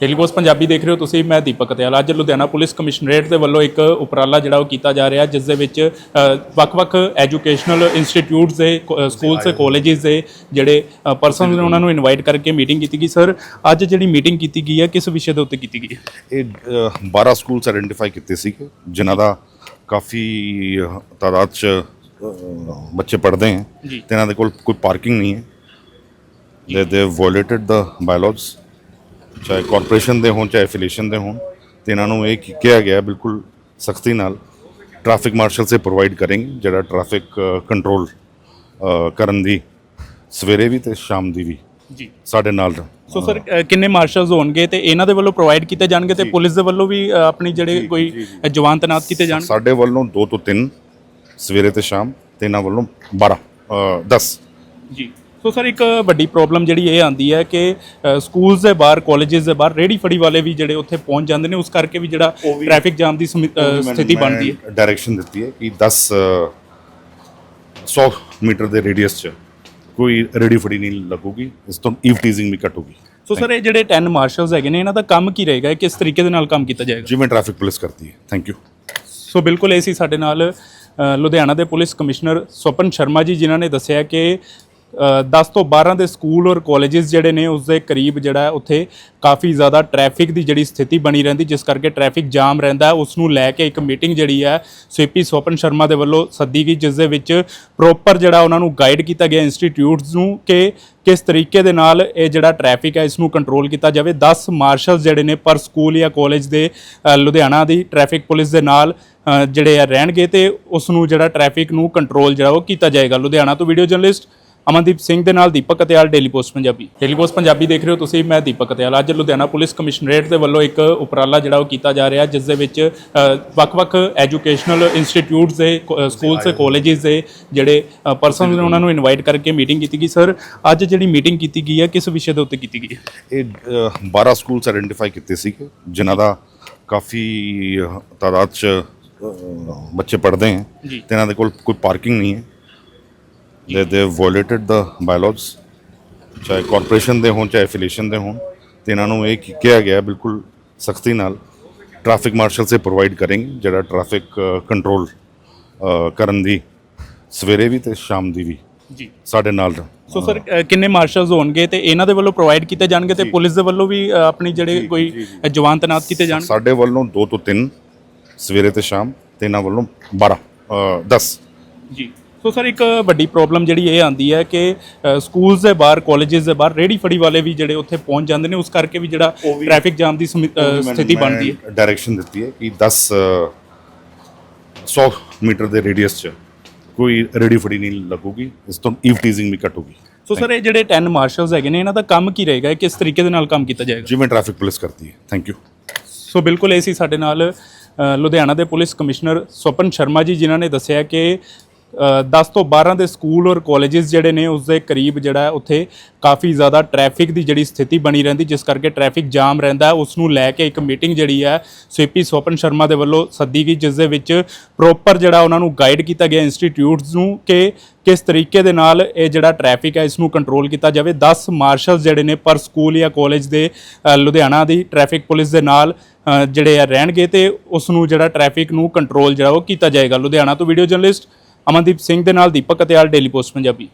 Post Punjabi ਦੇਖ ਰਹੇ ਹੋ ਤੁਸੀਂ ਮੈਂ ਦੀਪਕ ਕਤਿਆਲ ਅੱਜ ਲੁਧਿਆਣਾ ਪੁਲਿਸ ਕਮਿਸ਼ਨਰੇਟ ਦੇ ਵੱਲੋਂ ਇੱਕ ਉਪਰਾਲਾ ਜਿਹੜਾ ਉਹ ਕੀਤਾ ਜਾ ਰਿਹਾ ਜਿਸ ਦੇ ਵਿੱਚ ਵੱਖ-ਵੱਖ ਐਜੂਕੇਸ਼ਨਲ ਇੰਸਟੀਚਿਊਟਸ ਦੇ ਸਕੂਲਸ ਤੇ ਕਾਲਜਸ ਦੇ ਜਿਹੜੇ ਪਰਸਨਸ ਨੇ ਉਹਨਾਂ ਨੂੰ ਇਨਵਾਈਟ ਕਰਕੇ ਮੀਟਿੰਗ ਕੀਤੀ ਗਈ। ਸਰ ਅੱਜ ਜਿਹੜੀ ਮੀਟਿੰਗ ਕੀਤੀ ਗਈ ਹੈ ਕਿਸ ਵਿਸ਼ੇ ਦੇ ਉੱਤੇ ਕੀਤੀ ਗਈ ਹੈ? ਇਹ ਅ, 12 ਸਕੂਲਸ ਆਇਡੈਂਟੀਫਾਈ ਕੀਤੇ ਸੀਗੇ ਜਿਨ੍ਹਾਂ ਦਾ ਕਾਫੀ ਤਾਦਾਦ ਚ ਬੱਚੇ ਪੜ੍ਹਦੇ ਹੈ ਜੀ। ਤੇ ਇਹਨਾਂ ਦੇ ਕੋਲ ਕੋਈ ਪਾਰਕਿੰਗ ਨਹੀਂ ਹੈ। ਦੇ ਦੇ ਵਾਇਓਲੇਟਡ ਦਾ ਬਾਇਲੋਗਸ ਚਾਹੇ ਕਾਰਪੋਰੇਸ਼ਨ ਦੇ ਹੋਣ ਚਾਹੇ ਐਫੀਲੀਏਸ਼ਨ ਦੇ ਹੋਣ ਤੇ ਇਹਨਾਂ ਨੂੰ ਇਹ ਕਿਹਾ ਗਿਆ ਬਿਲਕੁਲ ਸਖਤੀ ਨਾਲ ਟ੍ਰੈਫਿਕ ਮਾਰਸ਼ਲ ਸੇ ਪ੍ਰੋਵਾਈਡ ਕਰਾਂਗੇ ਜਿਹੜਾ ਟ੍ਰੈਫਿਕ ਕੰਟਰੋਲ ਕਰਨ ਦੀ ਸਵੇਰੇ ਵੀ ਤੇ ਸ਼ਾਮ ਦੀ ਵੀ ਜੀ। ਸਾਡੇ ਨਾਲ ਸੋ ਸਰ ਕਿੰਨੇ ਮਾਰਸ਼ਲਸ ਹੋਣਗੇ ਤੇ ਇਹਨਾਂ ਦੇ ਵੱਲੋਂ ਪ੍ਰੋਵਾਈਡ ਕੀਤੇ ਜਾਣਗੇ ਤੇ ਪੁਲਿਸ ਦੇ ਵੱਲੋਂ ਵੀ ਆਪਣੀ ਜਿਹੜੇ ਕੋਈ ਜਵਾਨ ਤੈਨਾਤ ਕੀਤੇ ਜਾਣਗੇ ਸਾਡੇ ਵੱਲੋਂ 2 ਤੋਂ 3 ਸਵੇਰੇ ਤੇ ਸ਼ਾਮ ਤੇ ਇਹਨਾਂ ਵੱਲੋਂ 12 ਅ, 10 ਜੀ। ਸੋ ਸਰ ਇੱਕ ਵੱਡੀ ਪ੍ਰੋਬਲਮ ਜਿਹੜੀ ਇਹ ਆਂਦੀ ਹੈ ਕਿ ਸਕੂਲਸ ਦੇ ਬਾਹਰ ਕਾਲਜਸ ਦੇ ਬਾਹਰ ਰੇੜੀ ਫੜੀ ਵਾਲੇ ਵੀ ਜਿਹੜੇ ਉੱਥੇ ਪਹੁੰਚ ਜਾਂਦੇ ਨੇ ਉਸ ਕਰਕੇ ਵੀ ਜਿਹੜਾ ਟ੍ਰੈਫਿਕ ਜਾਮ ਦੀ ਸਮਿ- ਅ, ਸਥਿਤੀ ਬਣਦੀ ਹੈ। ਡਾਇਰੈਕਸ਼ਨ ਦਿੱਤੀ ਹੈ ਕਿ 10 ਅ, 100 ਮੀਟਰ ਦੇ ਰੇਡੀਅਸ ਚ ਕੋਈ ਰੇੜੀ ਫੜੀ ਨਹੀਂ ਲੱਗੂਗੀ ਇਸ ਤੋਂ ਈਵ ਟੀਜ਼ਿੰਗ ਵੀ ਘਟੂਗੀ। ਸੋ ਸਰ ਇਹ ਜਿਹੜੇ 10 ਮਾਰਸ਼ਲਸ ਹੈਗੇ ਨੇ ਇਹਨਾਂ ਦਾ ਕੰਮ ਕੀ ਰਹੇਗਾ? ਇਹ ਕਿਸ ਤਰੀਕੇ ਦੇ ਨਾਲ ਕੰਮ ਕੀਤਾ ਜਾਏਗਾ? ਜਿਵੇਂ ਟ੍ਰੈਫਿਕ ਪੁਲਿਸ ਕਰਦੀ ਹੈ। ਥੈਂਕ ਯੂ ਸੋ ਬਿਲਕੁਲ ਇਹ ਸੀ ਸਾਡੇ ਨਾਲ ਅ, ਲੁਧਿਆਣਾ ਦੇ ਪੁਲਿਸ ਕਮਿਸ਼ਨਰ ਸਵਪਨ ਸ਼ਰਮਾ ਜੀ ਜਿਨ੍ਹਾਂ ਨੇ ਦੱਸਿਆ ਕਿ 10 ਤੋਂ 12 ਦੇ ਸਕੂਲ ਔਰ ਕਾਲਜਸ ਜਿਹੜੇ ਨੇ ਉਸ ਦੇ ਕਰੀਬ ਜਿਹੜਾ ਉੱਥੇ ਕਾਫੀ ਜ਼ਿਆਦਾ ਟ੍ਰੈਫਿਕ ਦੀ ਜਿਹੜੀ ਸਥਿਤੀ ਬਣੀ ਰਹਿੰਦੀ, ਜਿਸ ਕਰਕੇ ਟ੍ਰੈਫਿਕ ਜਾਮ ਰਹਿੰਦਾ ਉਸ ਨੂੰ ਲੈ ਕੇ ਇੱਕ ਮੀਟਿੰਗ ਜਿਹੜੀ ਹੈ ਸਵੀਪੀ ਸੋਪਨ ਸ਼ਰਮਾ ਦੇ ਵੱਲੋਂ ਸੱਦੀ ਗਈ, ਜਿਸ ਦੇ ਵਿੱਚ ਪ੍ਰੋਪਰ ਜਿਹੜਾ ਉਹਨਾਂ ਨੂੰ ਗਾਈਡ ਕੀਤਾ ਗਿਆ ਇੰਸਟੀਟਿਊਟਸ ਨੂੰ ਕਿ ਕਿਸ ਤਰੀਕੇ ਦੇ ਨਾਲ ਇਹ ਜਿਹੜਾ ਟ੍ਰੈਫਿਕ ਹੈ ਇਸ ਨੂੰ ਕੰਟਰੋਲ ਕੀਤਾ ਜਾਵੇ। 10 ਮਾਰਸ਼ਲਸ ਜਿਹੜੇ ਨੇ ਪਰ ਸਕੂਲ ਜਾਂ ਕਾਲਜ ਦੇ ਲੁਧਿਆਣਾ ਦੀ ਟ੍ਰੈਫਿਕ ਪੁਲਿਸ ਦੇ ਨਾਲ ਜਿਹੜੇ ਆ, ਰਹਿਣਗੇ ਤੇ ਉਸ ਨੂੰ ਜਿਹੜਾ ਟ੍ਰੈਫਿਕ ਨੂੰ ਕੰਟਰੋਲ ਜਿਹੜਾ ਉਹ ਕੀਤਾ ਜਾਏਗਾ। ਲੁਧਿਆਣਾ ਤੋਂ ਵੀਡੀਓ ਜਰਨਲਿਸਟ ਅਮਨਦੀਪ ਸਿੰਘ ਦੇ ਨਾਲ Deepak Katyal daily post Punjabi. Daily post Punjabi ਦੇਖ ਰਹੇ ਹੋ ਤੁਸੀਂ ਮੈਂ ਦੀਪਕ ਕਤਿਆਲ ਅੱਜ ਲੁਧਿਆਣਾ ਪੁਲਿਸ ਕਮਿਸ਼ਨਰੇਟ ਦੇ ਵੱਲੋਂ ਇੱਕ ਉਪਰਾਲਾ ਜਿਹੜਾ ਉਹ ਕੀਤਾ ਜਾ ਰਿਹਾ ਜਿਸ ਦੇ ਵਿੱਚ ਵੱਖ-ਵੱਖ ਐਜੂਕੇਸ਼ਨਲ ਇੰਸਟੀਚਿਊਟਸ ਦੇ ਸਕੂਲਸ ਤੇ ਕਾਲਜਸ ਦੇ ਜਿਹੜੇ ਪਰਸਨਸ ਨੇ ਉਹਨਾਂ ਨੂੰ ਇਨਵਾਈਟ ਕਰਕੇ ਮੀਟਿੰਗ ਕੀਤੀ ਗਈ। ਸਰ ਅੱਜ ਜਿਹੜੀ ਮੀਟਿੰਗ ਕੀਤੀ ਗਈ ਹੈ ਕਿਸ ਵਿਸ਼ੇ ਦੇ ਉੱਤੇ ਕੀਤੀ ਗਈ ਹੈ? ਇਹ ਅ, 12 ਸਕੂਲਸ ਆਇਡੈਂਟੀਫਾਈ ਕੀਤੇ ਸੀਗੇ ਜਿਨ੍ਹਾਂ ਦਾ ਕਾਫੀ ਤਾਦਾਦ ਚ ਬੱਚੇ ਪੜ੍ਹਦੇ ਹੈ ਜੀ। ਤੇ ਇਹਨਾਂ ਦੇ ਕੋਲ ਕੋਈ ਪਾਰਕਿੰਗ ਨਹੀਂ ਹੈ। ਦੇ ਦੇ ਵਾਇਓਲੇਟਡ ਦਾ ਬਾਇਲੋਗਸ ਚਾਹੇ ਕਾਰਪੋਰੇਸ਼ਨ ਦੇ ਹੋਣ ਚਾਹੇ ਐਫੀਲੀਏਸ਼ਨ ਦੇ ਹੋਣ ਤੇ ਇਹਨਾਂ ਨੂੰ ਇਹ ਕਿਹਾ ਗਿਆ ਬਿਲਕੁਲ ਸਖਤੀ ਨਾਲ ਟ੍ਰੈਫਿਕ ਮਾਰਸ਼ਲ ਸੇ ਪ੍ਰੋਵਾਈਡ ਕਰਾਂਗੇ ਜਿਹੜਾ ਟ੍ਰੈਫਿਕ ਕੰਟਰੋਲ ਕਰਨ ਦੀ ਸਵੇਰੇ ਵੀ ਤੇ ਸ਼ਾਮ ਦੀ ਵੀ ਜੀ। ਸਾਡੇ ਨਾਲ ਸੋ ਸਰ ਕਿੰਨੇ ਮਾਰਸ਼ਲਸ ਹੋਣਗੇ ਤੇ ਇਹਨਾਂ ਦੇ ਵੱਲੋਂ ਪ੍ਰੋਵਾਈਡ ਕੀਤੇ ਜਾਣਗੇ ਤੇ ਪੁਲਿਸ ਦੇ ਵੱਲੋਂ ਵੀ ਆਪਣੀ ਜਿਹੜੇ ਕੋਈ ਜਵਾਨ ਤੈਨਾਤ ਕੀਤੇ ਜਾਣਗੇ ਸਾਡੇ ਵੱਲੋਂ 2 ਤੋਂ 3 ਸਵੇਰੇ ਤੇ ਸ਼ਾਮ ਤੇ ਇਹਨਾਂ ਵੱਲੋਂ 12 ਅ, 10 ਜੀ। ਸੋ ਸਰ ਇੱਕ ਵੱਡੀ ਪ੍ਰੋਬਲਮ ਜਿਹੜੀ ਇਹ ਆਂਦੀ ਹੈ ਕਿ ਸਕੂਲਸ ਦੇ ਬਾਹਰ ਕਾਲਜਸ ਦੇ ਬਾਹਰ ਰੇੜੀ ਫੜੀ ਵਾਲੇ ਵੀ ਜਿਹੜੇ ਉੱਥੇ ਪਹੁੰਚ ਜਾਂਦੇ ਨੇ ਉਸ ਕਰਕੇ ਵੀ ਜਿਹੜਾ ਟ੍ਰੈਫਿਕ ਜਾਮ ਦੀ ਸਮਿ- ਅ, ਸਥਿਤੀ ਬਣਦੀ ਹੈ। ਡਾਇਰੈਕਸ਼ਨ ਦਿੱਤੀ ਹੈ ਕਿ 10 ਅ, 100 ਮੀਟਰ ਦੇ ਰੇਡੀਅਸ ਚ ਕੋਈ ਰੇੜੀ ਫੜੀ ਨਹੀਂ ਲੱਗੂਗੀ ਇਸ ਤੋਂ ਈਵ ਟੀਜ਼ਿੰਗ ਵੀ ਘਟੂਗੀ। ਸੋ ਸਰ ਇਹ ਜਿਹੜੇ 10 ਮਾਰਸ਼ਲਸ ਹੈਗੇ ਨੇ ਇਹਨਾਂ ਦਾ ਕੰਮ ਕੀ ਰਹੇਗਾ? ਇਹ ਕਿਸ ਤਰੀਕੇ ਦੇ ਨਾਲ ਕੰਮ ਕੀਤਾ ਜਾਏਗਾ? ਜਿਵੇਂ ਟ੍ਰੈਫਿਕ ਪੁਲਿਸ ਕਰਦੀ ਹੈ। ਥੈਂਕ ਯੂ ਸੋ ਬਿਲਕੁਲ ਇਹ ਸੀ ਸਾਡੇ ਨਾਲ ਅ, ਲੁਧਿਆਣਾ ਦੇ ਪੁਲਿਸ ਕਮਿਸ਼ਨਰ ਸਵਪਨ ਸ਼ਰਮਾ ਜੀ ਜਿਨ੍ਹਾਂ ਨੇ ਦੱਸਿਆ ਕਿ 10 ਤੋਂ 12 ਦੇ ਸਕੂਲ ਔਰ ਕਾਲਜਸ ਜਿਹੜੇ ਨੇ ਉਸ ਦੇ ਕਰੀਬ ਜਿਹੜਾ ਉੱਥੇ ਕਾਫੀ ਜ਼ਿਆਦਾ ਟ੍ਰੈਫਿਕ ਦੀ ਜਿਹੜੀ ਸਥਿਤੀ ਬਣੀ ਰਹਿੰਦੀ, ਜਿਸ ਕਰਕੇ ਟ੍ਰੈਫਿਕ ਜਾਮ ਰਹਿੰਦਾ ਉਸ ਨੂੰ ਲੈ ਕੇ ਇੱਕ ਮੀਟਿੰਗ ਜਿਹੜੀ ਹੈ ਸਵੀਪੀ ਸੋਪਨ ਸ਼ਰਮਾ ਦੇ ਵੱਲੋਂ ਸੱਦੀ ਗਈ, ਜਿਸ ਦੇ ਵਿੱਚ ਪ੍ਰੋਪਰ ਜਿਹੜਾ ਉਹਨਾਂ ਨੂੰ ਗਾਈਡ ਕੀਤਾ ਗਿਆ ਇੰਸਟੀਟਿਊਟਸ ਨੂੰ ਕਿ ਕਿਸ ਤਰੀਕੇ ਦੇ ਨਾਲ ਇਹ ਜਿਹੜਾ ਟ੍ਰੈਫਿਕ ਹੈ ਇਸ ਨੂੰ ਕੰਟਰੋਲ ਕੀਤਾ ਜਾਵੇ। 10 ਮਾਰਸ਼ਲਸ ਜਿਹੜੇ ਨੇ ਪਰ ਸਕੂਲ ਜਾਂ ਕਾਲਜ ਦੇ ਲੁਧਿਆਣਾ ਦੀ ਟ੍ਰੈਫਿਕ ਪੁਲਿਸ ਦੇ ਨਾਲ ਜਿਹੜੇ ਆ, ਰਹਿਣਗੇ ਤੇ ਉਸ ਨੂੰ ਜਿਹੜਾ ਟ੍ਰੈਫਿਕ ਨੂੰ ਕੰਟਰੋਲ ਜਿਹੜਾ ਉਹ ਕੀਤਾ ਜਾਏਗਾ। ਲੁਧਿਆਣਾ ਤੋਂ ਵੀਡੀਓ ਜਰਨਲਿਸਟ ਅਮਨਦੀਪ ਸਿੰਘ ਦੇ ਨਾਲ ਦੀਪਕ ਕਤਿਆਲ ਡੇਲੀ ਪੋਸਟ ਪੰਜਾਬੀ।